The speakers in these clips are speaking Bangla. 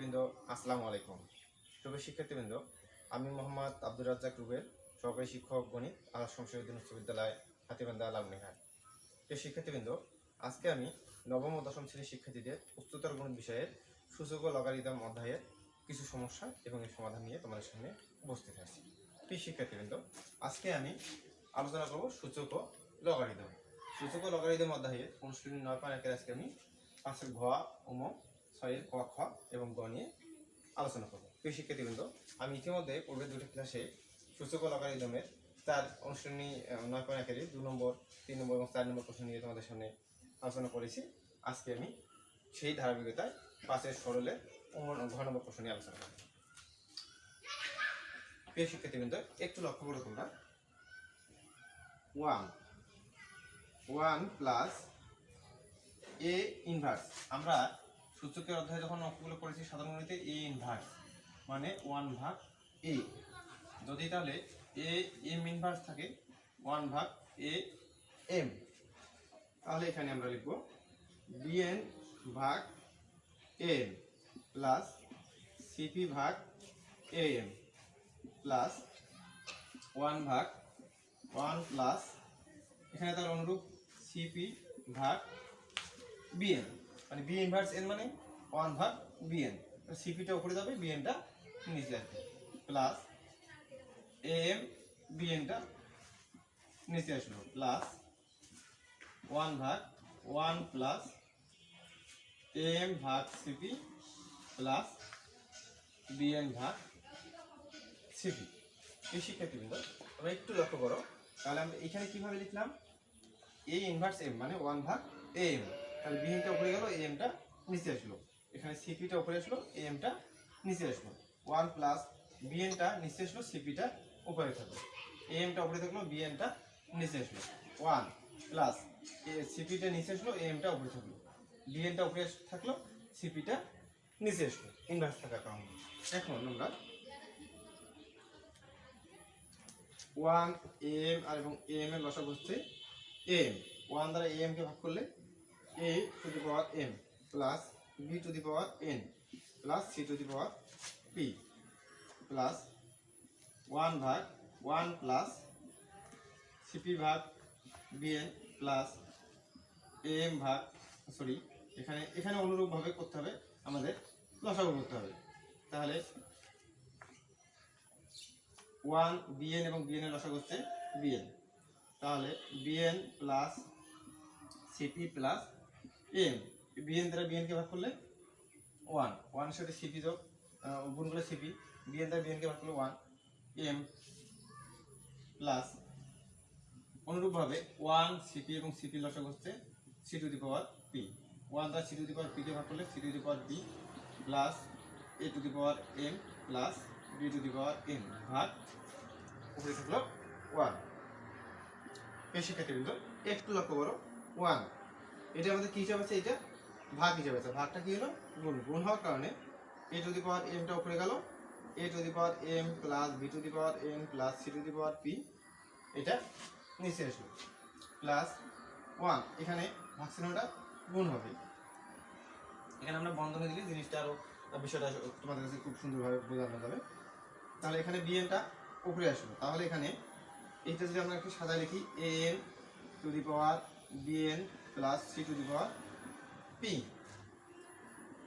শিক্ষার্থীবৃন্দ, আসসালামু আলাইকুম। প্রিয় শিক্ষার্থীবৃন্দ, আমি মোহাম্মদ আব্দুর রাজ্জাক রুবেল, সহকারী শিক্ষক গণিত আলাস সংসদীয় উচ্চ বিদ্যালয়, হাতিবান্ধা লালমিহাট প্রিয় শিক্ষার্থীবৃন্দ, আজকে আমি নবম ও দশম শ্রেণির শিক্ষার্থীদের উচ্চতর গণিত বিষয়ের সূচক ও লগারিদম অধ্যায়ের কিছু সমস্যা এবং এর সমাধান নিয়ে তোমাদের সামনে উপস্থিত আছি। প্রিয় শিক্ষার্থীবৃন্দ, আজকে আমি আলোচনা করব সূচক ও লগারিদম। সূচক ও লগারিদম অধ্যায়ের অনুশীলনী নয় পয়েন্ট একের আজকে আমি পাঁচের ঘ ওম ছয়ের ক খ এবং গ নিয়ে আলোচনা করব। প্রিয় শিক্ষার্থীবৃন্দ আমি ইতিমধ্যে পূর্বে দুটো ক্লাসে সূচক লগারিদমের তার আহ, নয় পয়েন্ট একের দু নম্বর তিন নম্বর এবং চার নম্বর প্রশ্ন নিয়ে তোমাদের সামনে আলোচনা করেছি। আজকে আমি সেই ধারাবাহিকতায় পাঁচের সরলে ঘ নম্বর প্রশ্ন নিয়ে আলোচনা করব। প্রিয় শিক্ষার্থীবৃন্দ একটু লক্ষ্য করো তোমরা। One one plus a inverse. আমরা সূচকের অধ্যায়ে যখন অঙ্কগুলো করেছি সাধারণ গণিতে এ ইনভার্স মানে ওয়ান ভাগ এ যদি তাহলে এ এম ইনভার্স থাকে ওয়ান ভাগ এ এম তাহলে এখানে আমরা লিখব বিএন ভাগ এম প্লাস সিপি ভাগ এ এম প্লাস ওয়ান ভাগ ওয়ান প্লাস এখানে তার অনুরূপ সিপি ভাগ বিএন মানে বি ইনভার্স এন মানে ওয়ান ভাগ বিএন সিপিটা উপরে যাবে বিএনটা নিচে আসবে। প্লাস এ এম বিএনটা নিচে আসলো প্লাস ওয়ান ভাগ ওয়ান প্লাস এ এম ভাগ সিপি প্লাস বিএন ভাগ সিপি এই শিক্ষার্থীবৃন্দ, তোমরা একটু লক্ষ্য করো। তাহলে আমরা এখানে কীভাবে লিখলাম? এ ইনভার্স এম মানে ওয়ান ভাগ এ এম তাহলে বিএনটা উপরে গেল এমটা নিচে আসলো। এখানে সিপিটা উপরে আসলো এমটা নিচে আসলো। ওয়ান প্লাস বিএনটা নিচে আসলো সিপিটা উপরে থাকল। এমটা উপরে থাকল বিএনটা নিচে আসলো। ওয়ান প্লাস সিপিটা নিচে আসলো এমটা উপরে থাকল। বিএনটা উপরে থাকল সিপিটা নিচে আসলো। ইনভার্স থাকার কারণে। এখন আমরা ওয়ান এম আর এবং এম এর লসাগু হচ্ছে এম ওয়ান দ্বারা এম কে ভাগ করলে a to the power m plus b to the power n plus c to the power p plus one ভাগ ওয়ান প্লাস সিপি ভাগ বিএন প্লাস এম ভাগ সরি এখানে এখানে অনুরূপভাবে করতে হবে, আমাদের লসাগু করতে হবে। তাহলে ওয়ান বিএন এবং বিএন এর লসাগু হচ্ছে বিএন তাহলে bn plus cp plus m, bn দ্বারা বিএনকে ভাগ করলে ওয়ান। ওয়ানের সাথে সিপি যোগ গুণ করলে সিপি, বিএন দ্বারা বিএনকে ভাগ করলে ওয়ান। এম প্লাস অনুরূপভাবে ওয়ান, সিপি এবং সিপি লসক হচ্ছে c to the power p. One দ্বারা সি টু দি পাওয়ার পিকে ভাগ করলে c to the power p plus a to the power m plus b to the power m ভাগ উপরে থাকল ওয়ান। এই শিক্ষার্থীবৃন্দ, একটু লক্ষ্য করো, ওয়ান। এটা আমাদের কি হিসাবে আছে? এটা ভাগ হিসাবে আছে। ভাগটা কি হলো? গুণ। গুণ হওয়ার কারণে এ টু দি পাওয়ার এমটা উপরে গেল। A to the power m plus b to the power m plus c to the power p এটা নিচে আসলো। প্লাস ওয়ান এখানে ভাগ চিহ্নটা গুণ হবে। এখানে আমরা বন্ধনে দিলে জিনিসটা আরও বিষয়টা তোমাদের কাছে খুব সুন্দরভাবে বোঝানো যাবে। তাহলে এখানে বিএনটা উপরে আসলো। তাহলে এখানে এইটা যদি আমরা একটু সাজায় লিখি a n to the power bn plus c to the power p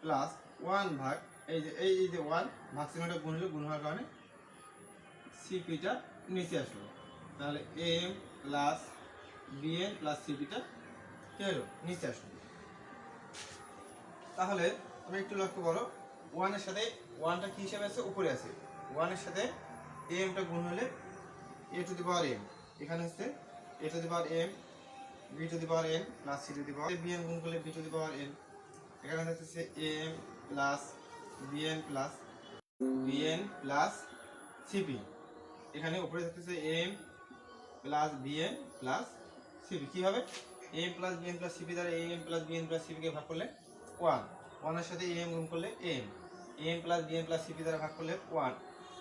plus one ভাগ, এই যে এই যে ওয়ান ভাগ চিহ্নটা গুণ হলো, গুণ হওয়ার কারণে সিপিটা নিচে আসলো। তাহলে এম প্লাস বিএন প্লাস সিপিটা কি হলো? নিচে আসলো। তাহলে তুমি একটু লক্ষ্য করো ওয়ানের সাথে ওয়ানটা কি হিসাবে আছে? উপরে আছে। ওয়ানের সাথে এমটা গুণ হলে এ টু দি পাওয়ার এম এখানে হচ্ছে a to the power m b to the power n plus c to the power. B n গুণ করলে b to the power n এখানে হচ্ছে m plus bn plus bn plus cp. এখানে উপরে থাকতেছে m plus bn plus cp. কি হবে m plus bn plus cp দ্বারা এম প্লাস বিএন প্লাস সিপিকে ভাগ করলে ওয়ান ওয়ানের সাথে এম গুণ করলে m. M plus bn plus cp দ্বারা ভাগ করলে ওয়ান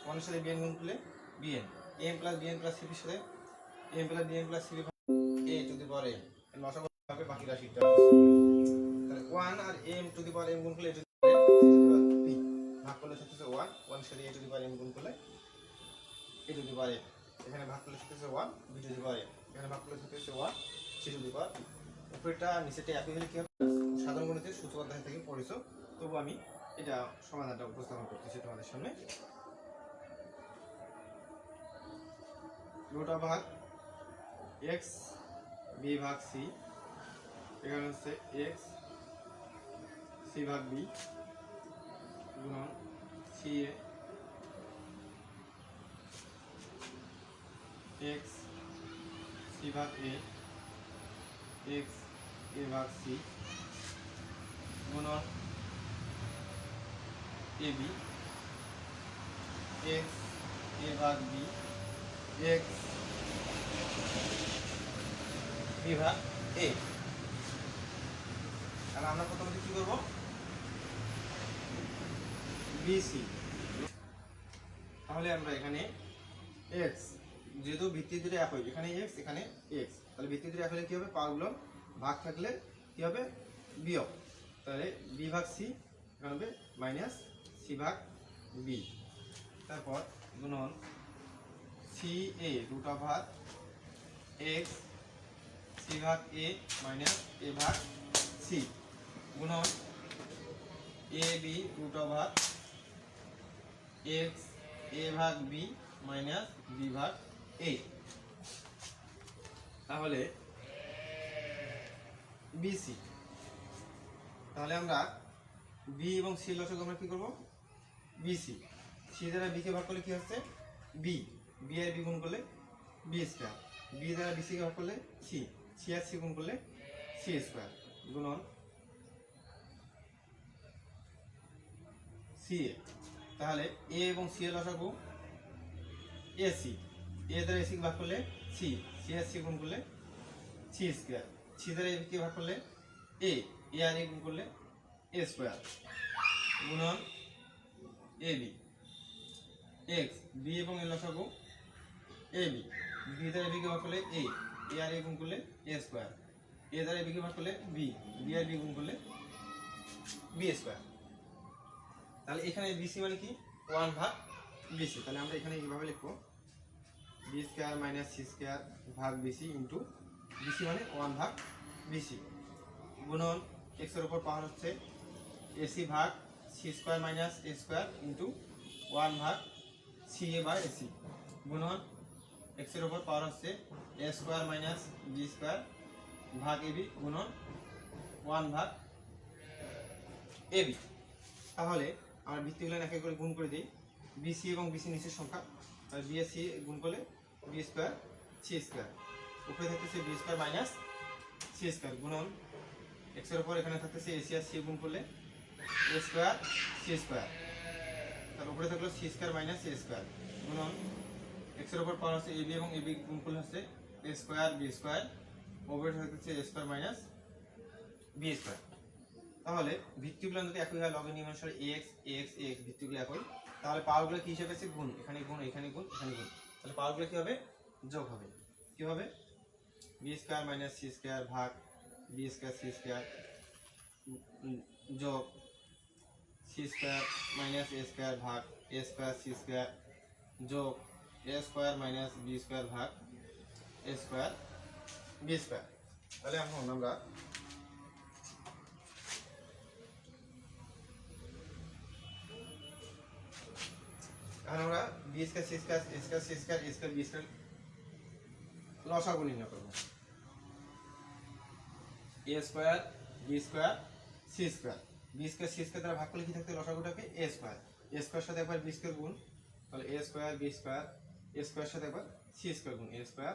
ওয়ানের সাথে বিএন গুণ করলে bn. M plus bn plus সিপির সাথে m plus bn plus cp power m লসাগু হবে বাকি রাশিটা তাহলে one R m to the power m গুণ করলে এ টু দি পি ভাগ করলে থাকতেছে ওয়ান ওয়ান সাথে এ টু দি পাওয়ার এন গুণ করলে এ দি পাওয়ার এখানে ভাগ করলে থাকতেছে one b to the power এখানে ভাগ করলে থাকতেছে one c to the power উপরেরটা নিচেটা একই হলে কি হবে? সাধারণ গণিতের সূত্র অধ্যায় থেকে পড়েছো। তবু আমি এটা সমাধানটা উপস্থাপন করতেছি তোমাদের সামনে। রুট ভাগ এক্স বি ভাগ সি, এখানে হচ্ছে এক্স, সি ভাগ বি গুণন সি এ। এক্স, সি ভাগ এ, এক্স, এ ভাগ সি গুণন এ বি। এক্স, এ ভাগ বি, এক্স বি ভাগ এ তাহলে আমরা প্রথমে কি করব? বিসি তাহলে আমরা এখানে এক্স যেহেতু ভিত্তি দুটো এক হয় এখানে এক্স এখানে এক্স তাহলে ভিত্তি দুটো এক হলে কি হবে? পাওয়ারগুলো ভাগ থাকলে কি হবে? বিয়োগ। তাহলে বি ভাগ সি এখানে হবে মাইনাস সি ভাগ বি তারপর গুণন C A root of X C ভাগ এ মাইনাস এ ভাগ সি গুণন এ বি রুট ভাগ এক্স এ ভাগ বি মাইনাস বি ভাগ এ। তাহলে বিসি তাহলে আমরা বি এবং সি লসক আমরা কি করব? বিসি সি দ্বারা বি কে ভাগ করলে কি হচ্ছে? বি। বি আর বি গুণ করলে বি স্কোয়ার। বি দ্বারা বি সি কে ভাগ করলে সি। সি গুণ করলে সি স্কোয়ার, গুণন সি এ। তাহলে এ এবং সি এর লসাগু এ সি। এ দ্বারা এসি ভাগ করলে সি সি গুণ করলে সি স্কোয়ার, সি দ্বারা এ কে ভাগ করলে এ এ আর এ গুণ করলে এ স্কোয়ার, গুণন এ বি। এক্স, বি এবং এর লসাগু এ বি। বি দ্বারা বি কে ভাগ করলে এ। এ আর এ গুণ করলে এ স্কোয়ার এ দ্বারা বি কে ভাগ করলে বি বি আর বি গুণ করলে বি স্কোয়ার তাহলে এখানে বিসি মানে কি? ওয়ান ভাগ বিসি তাহলে আমরা এখানে এইভাবে লিখব। B square minus C square ভাগ বিসি ইন্টু বিসি মানে ওয়ান ভাগ বিসি গুণন এক্সের উপর পাওয়ার হচ্ছে এসি ভাগ C square minus A square into one ভাগ সি এ বাই এসি গুণন এক্সের উপর পাওয়ার হচ্ছে A square minus B square ভাগ এবি গুণন ওয়ান ভাগ এবি তাহলে আমরা ভিত্তিগুলো এক করে গুণ করে দিই। বিসি এবং বিসি নিচের সংখ্যা। তাহলে বি সি গুণ করলে বি স্কোয়ার সি স্কোয়ার। উপরে থাকতেছে b square minus c square গুণন এক্সের উপর। এখানে থাকতেছে এসি আর সি গুণ করলে এ স্কোয়ার সি স্কোয়ার। তার উপরে থাকল c square minus c square গুণন এক্সের উপর পাওয়ার হচ্ছে এবি এবং এবি গুণ করলে হচ্ছে এ স্কোয়ার বি স্কোয়ার থাকতেছে a square minus b square তাহলে ভিত্তিগুলো যদি একই হয় লগের নিয়ম অনুসারে এক্স এক্স এক্স ভিত্তিগুলো একই, তাহলে পাওয়ারগুলো কি হিসেবে আছে? গুণ, এখানে গুণ এখানে গুণ এখানে গুণ। তাহলে পাওয়ারগুলো কি হবে? যোগ হবে। কি হবে? B square minus c square ভাগ বি স্কোয়ার সি স্কোয়ার যোগ c square minus a square ভাগ এ স্কোয়ার সি স্কোয়ার যোগ a square minus b square ভাগ স্কোয়ার বি স্কোয়ার তাহলে এখন আমরা এখন আমরা b square c square a square c square square b square লসাগু নির্ণয় করব a square b square c square b square c square দ্বারা ভাগ করলে কি থাকতে লসাগুটাকে এ স্কয়ার এ স্কয়ার সাথে একবার বি স্কয়ার গুণ। তাহলে a square b square a square সাথে একবার সি স্কয়ার গুণ। A square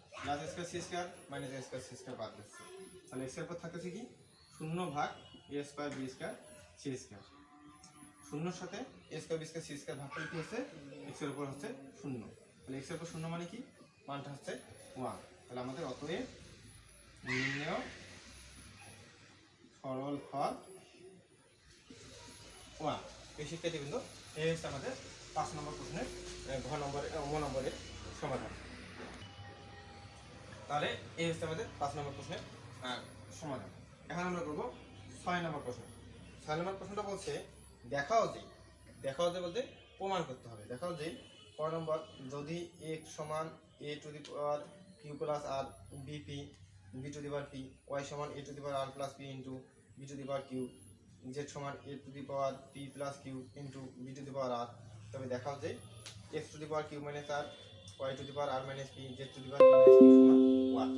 plus square c square minus square c square বাদ দিচ্ছে। তাহলে এক্সের পর থাকতেছে কি? শূন্য ভাগ a square b square c square শূন্যর সাথে a square b square c square ভাগ করলে কি হচ্ছে? এক্সের উপর হচ্ছে শূন্য। তাহলে এক্সের উপর শূন্য মানে কি? মানটা হচ্ছে ওয়ান তাহলে আমাদের অতএব নির্ণয় সরল ফল ওয়ান এই শিক্ষার্থী বিন্দু এই হচ্ছে আমাদের পাঁচ নম্বর প্রশ্নের ঘ নম্বরে অঙ্গ নম্বরের সমাধান। তাহলে এই হচ্ছে আমাদের পাঁচ নম্বর প্রশ্নের সমাধান। এখন আমরা করব ছয় নম্বর প্রশ্ন। ছয় নম্বর প্রশ্নটা বলছে, দেখাও যে দেখাও যে বলতে প্রমাণ করতে হবে। দেখাও যে, ক নম্বর, যদি এক্স সমান a to the power q plus r bp b to the power p y সমান a to the power r plus p into b to the power q z সমান a to the power p plus q into b to the power r তবে দেখাও যে x to the power q minus r y to the power r minus p z to the power সমান ওয়ান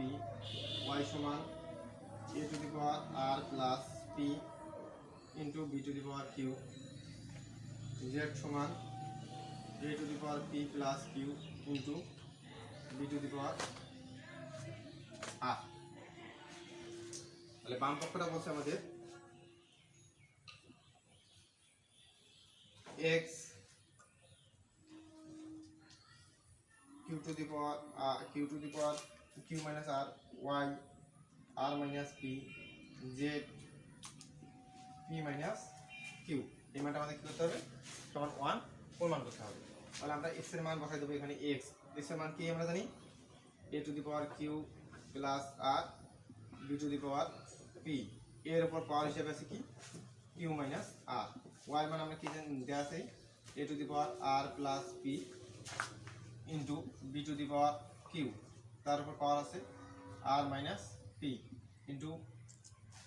পি ওয়াই সমান a to the power r plus p into b to the power q z সমান a to the power p plus q into b to the power r. তাহলে বাম পক্ষটা বলছে আমাদের x q to the power uh, q to the q minus r, y, r minus p, z, p minus q এই মানটা আমাদের কি করতে হবে? সমান ওয়ান প্রমাণ করতে হবে। তাহলে আমরা x এর মান বসাই দেবো এখানে x x এর মান কি আমরা জানি? A to the power q plus r, b to the power p এর উপর পাওয়ার হিসেবে আছে কি? Q মাইনাস r y মান আমরা কি দেওয়া আছে a to the power r plus p into b to the power q তার উপর পাওয়ার আছে r মাইনাস p ইন্টু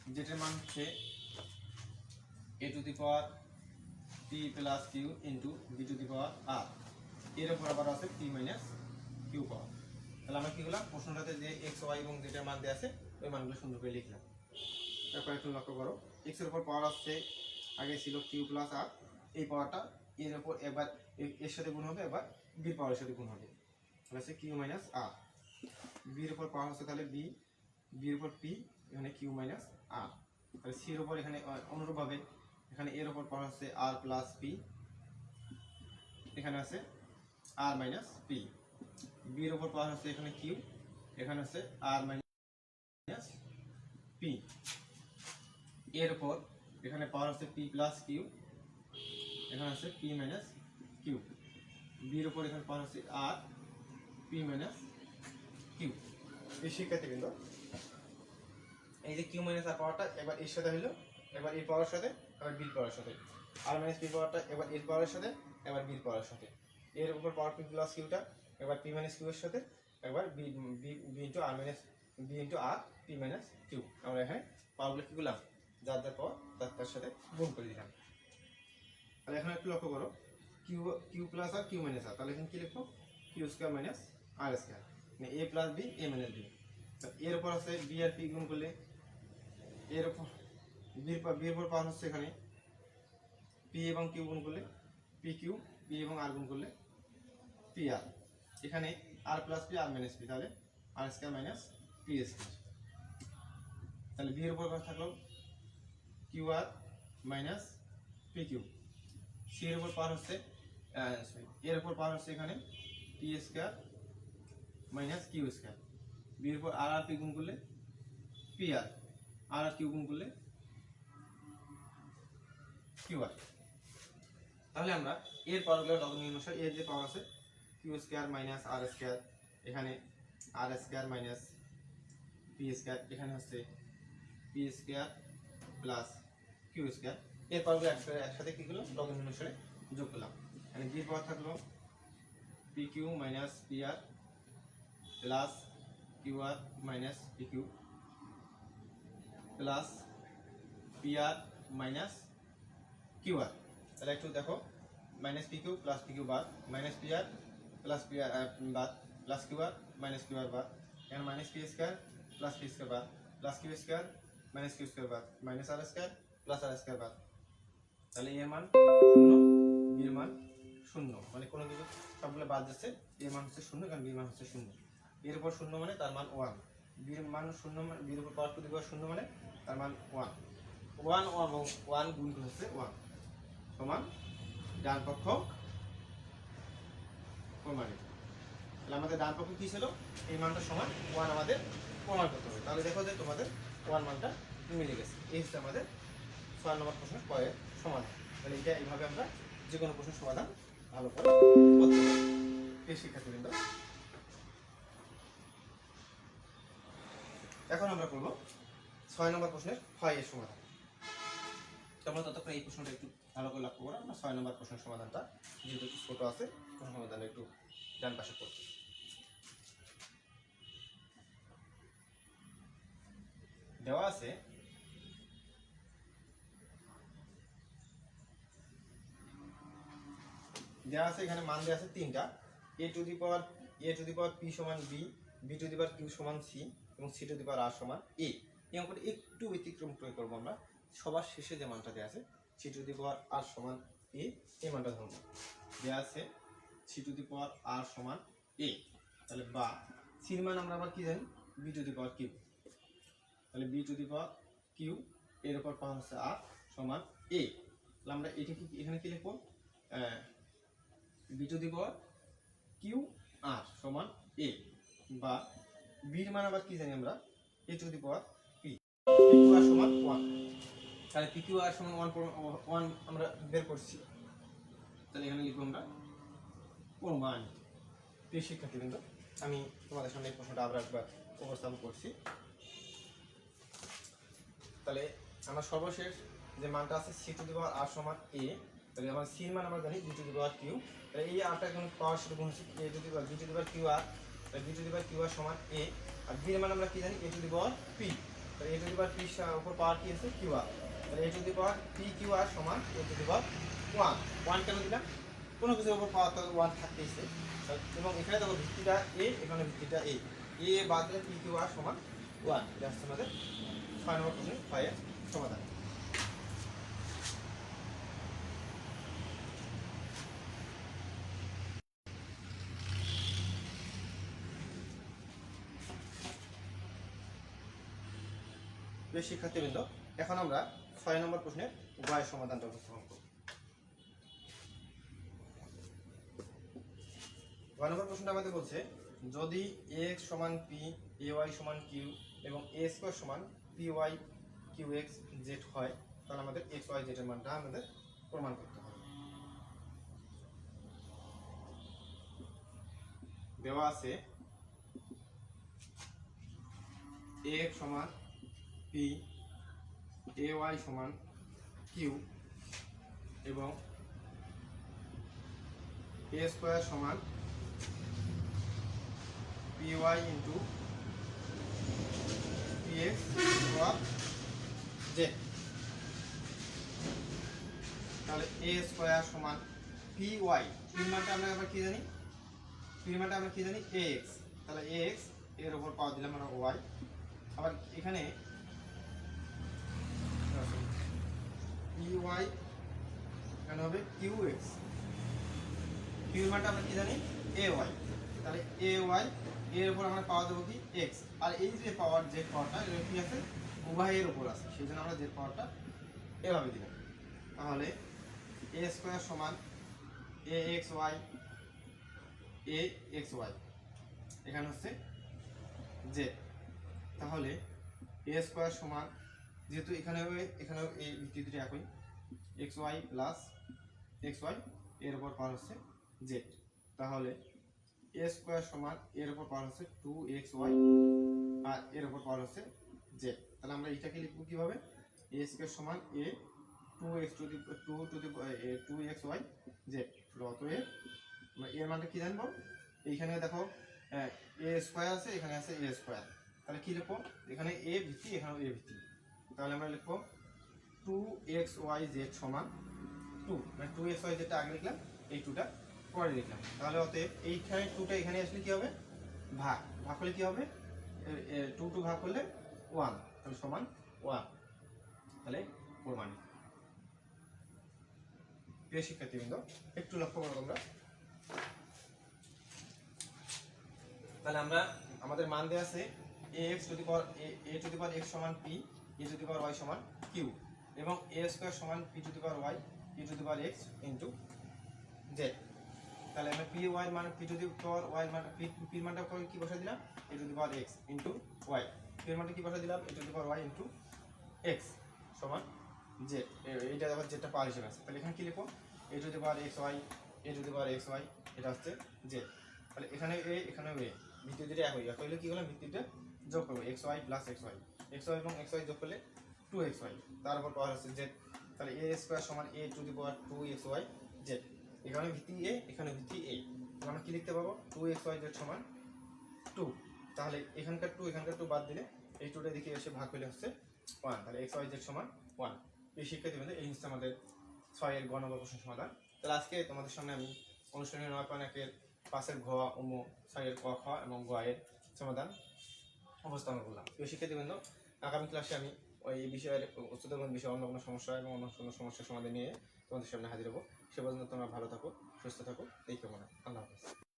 যেটার মান হচ্ছে a to the power p plus q into b to the power r এর উপর আবার আছে p মাইনাস q পাওয়ার তাহলে আমরা কি করলাম? প্রশ্নটাতে যে x, y এবং যেটার মান দেওয়া আছে, ওই মানগুলো সুন্দর করে লিখলাম। তারপর একটু লক্ষ্য করো, x এর উপর পাওয়ার আসছে, আগে ছিল কিউ প্লাস আর এই পাওয়ারটা এর উপর এবার এ- এর সাথে গুণ হবে, এবার বির পাওয়ারের সাথে গুণ হবে। তাহলে হচ্ছে কিউ মাইনাস আর বির উপর পাওয়ার হচ্ছে তাহলে বি বির উপর পি এখানে কিউ মাইনাস আর তাহলে সির উপর এখানে অনুরূপভাবে এখানে এর উপর পাওয়ার হচ্ছে আর প্লাস পি এখানে আছে আর মাইনাস পি বির উপর পাওয়ার হচ্ছে এখানে কিউ এখানে হচ্ছে আর মাইনাস পি এর উপর এখানে পাওয়ার হচ্ছে পি প্লাস কিউ এখানে আছে পি মাইনাস কিউ বির উপর এখানে পাওয়ার হচ্ছে আর পি মাইনাস কিউ এই শিক্ষার্থী কিন্তু এই যে কিউ মাইনাস আর পাওয়ারটা এবার এর সাথে হলো এবার এর পাওয়ার সাথে, এবার বির পাওয়ার সাথে। আর মাইনাস পি পাওয়ারটা এবার এর পাওয়ারের সাথে, এবার বির পাওয়ারের সাথে। এর উপর পাওয়ার পি প্লাস কিউটা এবার পি মাইনাস কিউ এর সাথে, এবার b b into r minus b into r p minus q আমরা এখানে পাওয়ারগুলো কি করলাম? যার যার পাওয়ার তার তার সাথে গুণ করে দিলাম। তাহলে এখন একটু লক্ষ্য করো। Q q plus r q minus r তাহলে এখানে কি লিখব? Q square minus r square a plus b a minus b এর উপর আছে বি আর পি গুণ করলে এর উপর বির পর বির উপর পাওয়ার হচ্ছে এখানে পি এবং কিউ গুণ করলে পি কিউ পি এবং আর গুণ করলে পি আর এখানে r plus p r minus p তাহলে r square minus p square তাহলে বি এর উপর থাকল q r minus p q c এর উপর পাওয়ার হচ্ছে সরি এর উপর পাওয়ার হচ্ছে এখানে p square minus q square. B এর উপর আর আর পি গুণ করলে পি আর। আর আর কিউ গুণ করলে কিউ আর। তাহলে আমরা এর পাওয়ারগুলো লগ নির্ণয় এর যে পাওয়ার আছে, q square minus r square, এখানে r square minus p square, এখানে হচ্ছে p square plus q square. এর পাওয়ারগুলো একসাথে একসাথে কী করলাম? লগ অনুসারে যোগ করলাম। মানে বি পাওয়ার থাকল p q minus p r plus q r minus p q plus p r minus q r তাহলে একটু দেখো minus p q plus p q বাদ minus p r plus p r বাদ plus q r minus q r বাদ এখানে minus p square plus p square বাদ plus q square minus q square বাদ minus r square plus r square বাদ তাহলে এর মান শূন্য বির মান শূন্য। মানে কোনো কিছু সবগুলো বাদ যাচ্ছে এর মান হচ্ছে শূন্য, কারণ বির মান হচ্ছে শূন্য। এর উপর শূন্য মানে তার মান ওয়ান বির মান শূন্য মানে বির উপর দি পাওয়ার শূন্য মানে তার মান ওয়ান ওয়ান ওয়ান ওয়ান গুণ হচ্ছে ওয়ান সমান ডান পক্ষ প্রমাণিত। তাহলে আমাদের ডান পক্ষ কি ছিল? এই মানটা সমান ওয়ান আমাদের প্রমাণ করতে হবে। তাহলে দেখো যে তোমাদের ওয়ান মানটা মিলে গেছে। এই হচ্ছে আমাদের ছয় নম্বর প্রশ্ন কয়ের সমাধান। তাহলে এটা এইভাবে আমরা যে কোনো প্রশ্নের সমাধান ভালো করে করতে পারি এই শিক্ষার্থীবৃন্দ এখন আমরা করব ছয় নম্বর প্রশ্নের এর সমাধান। তোমরা ততক্ষণ এই প্রশ্নটা একটু ভালো করে লক্ষ্য করো, আমরা ছয় নম্বর প্রশ্নের সমাধানটা, যেহেতু একটু ছোট আছে, প্রশ্ন সমাধান একটু ডান পাশে করছি। দেওয়া আছে দেওয়া আছে এখানে মান দেওয়া আছে তিনটা a to the power a to the power p সমান b b to the power q সমান সি এবং c to the power r সমান এ এই অঙ্কটা একটু ব্যতিক্রম প্রয়োগ করব আমরা। সবার শেষে যে মানটা দেওয়া আছে সি টু দি পাওয়ার আর সমান এ এই মানটা ধরবো। দেওয়া আছে সি টু দি পাওয়ার আর সমান এ তাহলে বা সির মান আমরা আবার কি জানি? B to the power q তাহলে b to the power q এর উপর পাওয়া হচ্ছে আর সমান এ তাহলে আমরা এটা কি এখানে কি লিখব? B to the power q r সমান এ বা বির মান আবার কি জানি আমরা? এ টু দি পাওয়ার পি। আর সমান ওয়ান তাহলে পি কিউ আর সমান ওয়ান ওয়ান আমরা বের করছি। তাহলে এখানে লিখব আমরা প্রমাণিত প্রিয় শিক্ষার্থীবৃন্দ, আমি তোমাদের সামনে এই প্রশ্নটা আবার একবার উপস্থাপন করছি। তাহলে আমার সর্বশেষ যে মানটা আছে, সি টু দি পাওয়ার আর সমান এ, তাহলে আমার সির মান আমরা জানি, b to the power q. তাহলে এই আরটা এখন পাওয়ার গুণ হচ্ছে a to the power to the power q r তাহলে b to the power q r সমান এ, আর এর মান আমরা কি জানি? A to the power p. তাহলে এ টু দি পাওয়ার পি উপর পাওয়ার কি আছে? Q r. তাহলে a to the power p q r সমান a to the power one. One কেন দিলাম? কোনো কিছুর উপর পাওয়ার তো ওয়ান থাকতেইছে এবং এখানে দেখো ভিত্তিটা এ, এখানে ভিত্তিটা এ। এ বাদ দিলে পি কিউ আর সমান ওয়ান। এটা হচ্ছে আমাদের ছয় নম্বর প্রশ্নের ছয়ের সমাধান। প্রিয় শিক্ষার্থীবৃন্দ, এখন আমরা ছয় নম্বর প্রশ্নের উভয় সমাধানটা উপস্থাপন করব। ছয় নম্বর প্রশ্নটা আমাদের বলছে, যদি এক্স সমান পি, এ ওয়াই সমান কিউ এবং এ স্কোয়ার সমান p y q x z হয়, তাহলে আমাদের এক্স ওয়াই জেডের মানটা আমাদের প্রমাণ করতে হবে। দেওয়া আছে, এক্স সমান পি এ ওয়াই সমান কিউ এবং এ স্কোয়ার সমান p y into p x z তাহলে এ স্কোয়ার সমান পি ওয়াই পির আমরা আবার কি জানি? পির আমরা কি জানি? এ এক্স তাহলে এ এক্সের উপর পাওয়া দিলাম আমরা ওয়াই আবার এখানে ওয়াই এখানে হবে কিউ এক্স কিউ মানটা আমরা কি জানি? এ ওয়াই তাহলে এ ওয়াই এর উপর আমরা পাওয়া দেবো কি? এক্স আর এই যে পাওয়ার যে পাওয়ারটা, এটা কি আছে? উভয়ের উপর আছে। সেই জন্য আমরা যে পাওয়ারটা এভাবে দিলাম। তাহলে এ স্কোয়ার সমান a x y a x y এখানে হচ্ছে জে তাহলে এ স্কোয়ার সমান যেহেতু এখানে এখানে এই ভিত্তি দুটি একই। X y plus x y এর উপর পার হচ্ছে জেড তাহলে এ স্কোয়ার সমান এর উপর পার হচ্ছে টু এক্স ওয়াই আর এর উপর পার হচ্ছে জেড তাহলে আমরা এটাকে লিখব কীভাবে? এ স্কোয়ার সমান a to x to the to to the two x y z অতএব এর মানটা কি জানব? এইখানে দেখো, এ স্কোয়ার আছে, এখানে আছে এ স্কোয়ার তাহলে কী লিখব? এখানে এ ভিত্তি, এখানেও এ ভিত্তি। তাহলে আমরা লিখব টু এক্স ওয়াই জেড সমান টু মানে টু এক্স ওয়াই জেডটা আগে লিখলাম, এই টুটা পরে লিখলাম। তাহলে অতএব এইখানে টুটা এখানে আসলে কি হবে? ভাগ। ভাগ করলে কি হবে? টু টু ভাগ করলে ওয়ান তাহলে সমান ওয়ান তাহলে প্রমাণিত প্রিয় শিক্ষার্থীবৃন্দ, একটু লক্ষ্য করো তোমরা। তাহলে আমরা, আমাদের মান দেওয়া আছে a x to the power a to the power x সমান p a to the power y সমান কিউ এবং এ স্কোয়ার সমান p to the power y p to the power x into z তাহলে আমরা পি ওয়াই মান p to the power y মান পি পির মানটা করে কি বসা দিলাম? A to the power x into y পির মানটা কি বসা দিলাম? A to the power y into x সমান জেড এইটা আবার যেটা পাওয়ার হিসেবে আছে। তাহলে এখানে কি লিখব? A to the power X Y A to the power X Y এটা হচ্ছে জেড তাহলে এখানে এ এখানে এ ভিত্তি দুটো এক হয়ে গেল তাহলে কি করলাম ভিত্তিটা যোগ করব x y plus x y x y এবং এক্স ওয়াই যোগ করলে টু এক্স ওয়াই তার উপর পাওয়ার জেড তাহলে এ স্কোয়ার সমান a to the power two x y z এখানে ভিত্তি এ এখানে ভিত্তি এ আমরা কি লিখতে পাবো? টু এক্স ওয়াই জেড সমান টু তাহলে এখানকার টু এখানকার টু বাদ দিলে এই টুটা দিকে এসে ভাগ হলে হচ্ছে ওয়ান তাহলে এক্স ওয়াই জেড সমান ওয়ান এই শিক্ষার্থী বন্ধু, এই হচ্ছে আমাদের ছয়ের গণ প্রশ্ন সমাধান। তাহলে আজকে তোমাদের সামনে আমি অনুষ্ঠানের নয় পানাকের পাশের ঘ, উম ছয়ের ক, খ এবং গ এর সমাধান উপস্থাপন করলাম প্রিয় শিক্ষার্থীবৃন্দ আগামী ক্লাসে আমি ওই বিষয়ের উচ্চতর বিষয়ে অন্য কোনো সমস্যা এবং অন্য কোনো সমস্যার সমাধান নিয়ে তোমাদের সামনে হাজির হব। সে পর্যন্ত তোমরা ভালো থাকো, সুস্থ থাকো, এই কামনা। আল্লাহ হাফিজ।